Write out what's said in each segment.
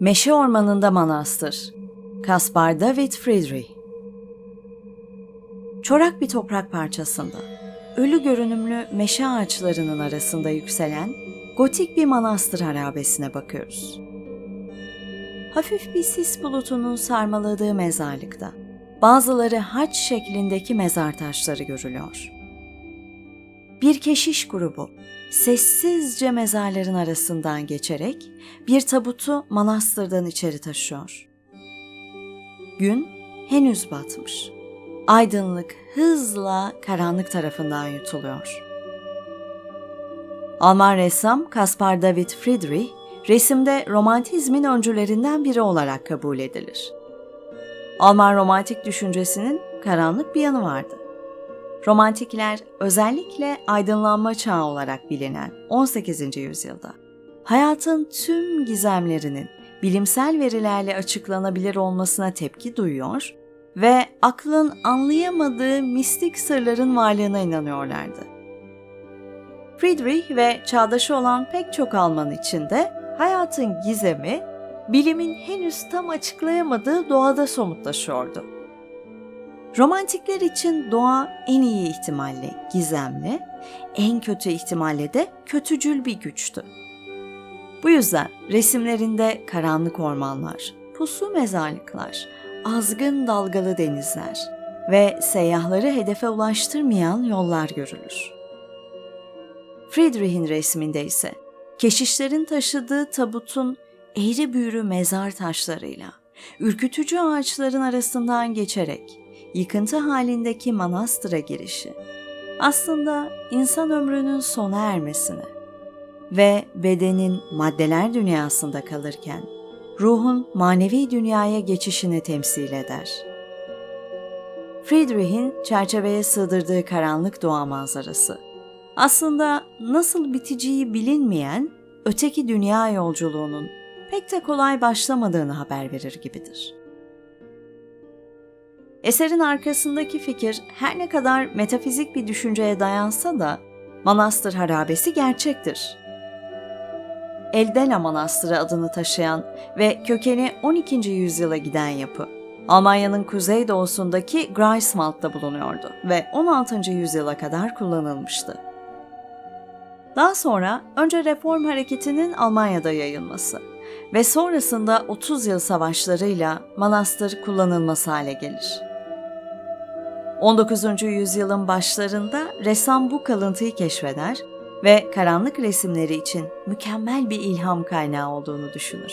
Meşe Ormanı'nda Manastır Kaspar David Friedrich Çorak bir toprak parçasında, ölü görünümlü meşe ağaçlarının arasında yükselen gotik bir manastır harabesine bakıyoruz. Hafif bir sis bulutunun sarmaladığı mezarlıkta bazıları haç şeklindeki mezar taşları görülüyor. Bir keşiş grubu sessizce mezarların arasından geçerek bir tabutu manastırdan içeri taşıyor. Gün henüz batmış. Aydınlık hızla karanlık tarafından yutuluyor. Alman ressam Caspar David Friedrich, resimde romantizmin öncülerinden biri olarak kabul edilir. Alman romantik düşüncesinin karanlık bir yanı vardı. Romantikler özellikle aydınlanma çağı olarak bilinen 18. yüzyılda hayatın tüm gizemlerinin bilimsel verilerle açıklanabilir olmasına tepki duyuyor ve aklın anlayamadığı mistik sırların varlığına inanıyorlardı. Friedrich ve çağdaşı olan pek çok Alman için de hayatın gizemi bilimin henüz tam açıklayamadığı doğada somutlaşıyordu. Romantikler için doğa en iyi ihtimalle gizemli, en kötü ihtimalle de kötücül bir güçtü. Bu yüzden resimlerinde karanlık ormanlar, puslu mezarlıklar, azgın dalgalı denizler ve seyyahları hedefe ulaştırmayan yollar görülür. Friedrich'in resminde ise keşişlerin taşıdığı tabutun eğri büğrü mezar taşlarıyla, ürkütücü ağaçların arasından geçerek yıkıntı halindeki manastıra girişi aslında insan ömrünün sona ermesini ve bedenin maddeler dünyasında kalırken ruhun manevi dünyaya geçişini temsil eder. Friedrich'in çerçeveye sığdırdığı karanlık doğa manzarası aslında nasıl biteceği bilinmeyen öteki dünya yolculuğunun pek de kolay başlamadığını haber verir gibidir. Eserin arkasındaki fikir her ne kadar metafizik bir düşünceye dayansa da manastır harabesi gerçektir. Eldena Manastırı adını taşıyan ve kökeni 12. yüzyıla giden yapı, Almanya'nın kuzeydoğusundaki Greifswald'da bulunuyordu ve 16. yüzyıla kadar kullanılmıştı. Daha sonra önce reform hareketinin Almanya'da yayılması ve sonrasında 30 yıl savaşlarıyla manastır kullanılması hale gelir. 19. yüzyılın başlarında ressam bu kalıntıyı keşfeder ve karanlık resimleri için mükemmel bir ilham kaynağı olduğunu düşünür.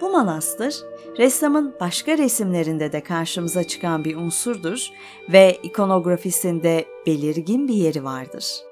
Bu manastır, ressamın başka resimlerinde de karşımıza çıkan bir unsurdur ve ikonografisinde belirgin bir yeri vardır.